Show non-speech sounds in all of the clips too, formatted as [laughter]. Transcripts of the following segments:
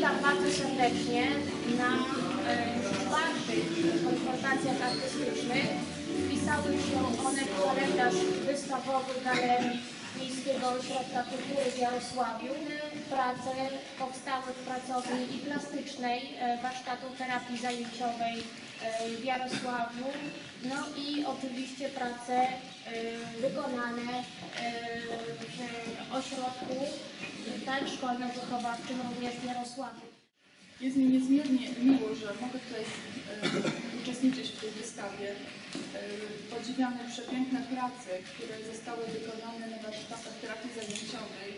serdecznie na e, czwartych konfrontacjach artystycznych. Wpisały się one w kalendarz wystawowy Galerii Miejskiego Ośrodka Kultury w Jarosławiu. Prace powstały w pracowni i plastycznej e, warsztatu terapii zajęciowej w Jarosławiu. No i oczywiście prace e, wykonane e, w ośrodku tak szkolno-wychowawczym również w Jarosławiu. Jest mi niezmiernie miło, że mogę tutaj e, uczestniczyć w tej wystawie. Podziwiamy przepiękne prace, które zostały wykonane na warsztatach terapii zajęciowej.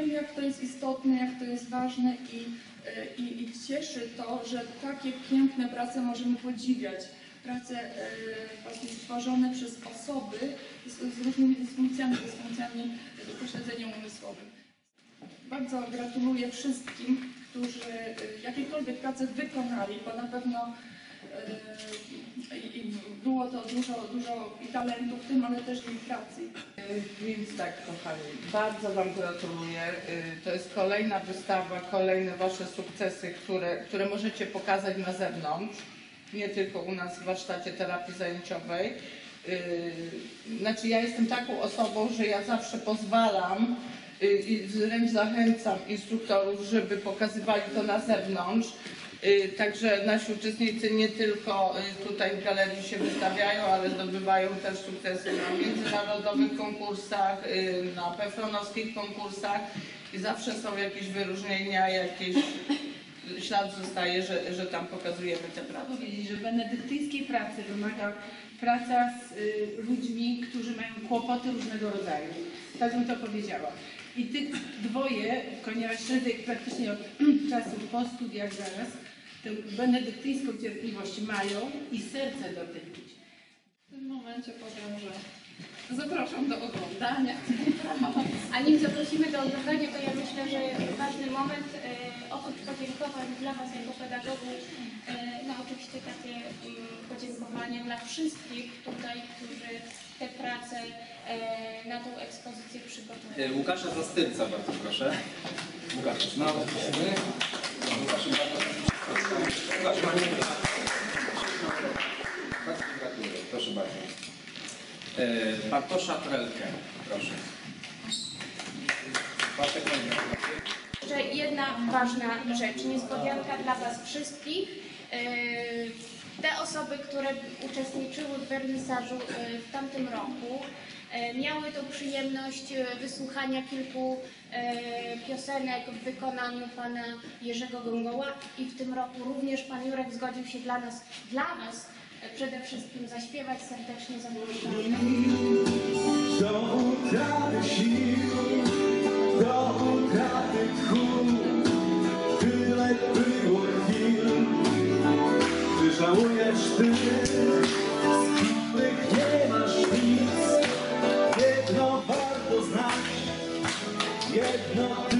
E, jak to jest istotne, jak to jest ważne i, e, i, i cieszy to, że takie piękne prace możemy podziwiać. Prace e, właśnie stworzone przez osoby z, z różnymi dysfunkcjami, dysfunkcjami upośledzeniem umysłowym. Bardzo gratuluję wszystkim, którzy y, jakiekolwiek prace wykonali, bo na pewno i- i było to dużo, dużo i talentu w tym, ale też i pracy. Więc tak, kochani, bardzo Wam gratuluję. Y, To jest kolejna wystawa, kolejne Wasze sukcesy, które, które możecie pokazać na zewnątrz, nie tylko u nas w warsztacie terapii zajęciowej. Znaczy, ja jestem taką osobą, że ja zawsze pozwalam i wręcz zachęcam instruktorów, żeby pokazywali to na zewnątrz. Y, Także nasi uczestnicy nie tylko y, tutaj w galerii się wystawiają, ale zdobywają też sukcesy na międzynarodowych konkursach, y, na pefronowskich konkursach i zawsze są jakieś wyróżnienia, jakieś ślad zostaje, że, że tam pokazujemy te prace. powiedzieć, że benedyktyńskiej pracy wymaga praca z ludźmi, którzy mają kłopoty różnego rodzaju. Tak bym to powiedziała. I tych dwoje, ponieważ ich praktycznie od [clears throat] czasu po studiach zaraz, tę benedyktyńską cierpliwość mają i serce do tych ludzi. W tym momencie powiem, że zapraszam do oglądania. A nim zaprosimy do oglądania, to ja myślę, że ważny moment e, oprócz podziękowań dla Was jako pedagogów, oczywiście takie mm, podziękowania dla wszystkich tutaj, którzy te prace e, na tą ekspozycję przygotowali. E, Łukasza Zastyrca, bardzo proszę. Łukasz, no, prosimy. Łukasz, Łukasz, panie. Bardzo gratuluję, proszę bardzo. E, Bartosza Trelkę, proszę. Jeszcze jedna ważna rzecz, niespodzianka dla Was wszystkich. Yy, Te osoby, które uczestniczyły w wernisażu yy, w tamtym roku, yy, miały tą przyjemność wysłuchania kilku piosenek w wykonaniu pana Jerzego Gongoła i w tym roku również pan Jurek zgodził się dla nas, dla nas przede wszystkim zaśpiewać. Serdecznie zapraszamy. get nothing.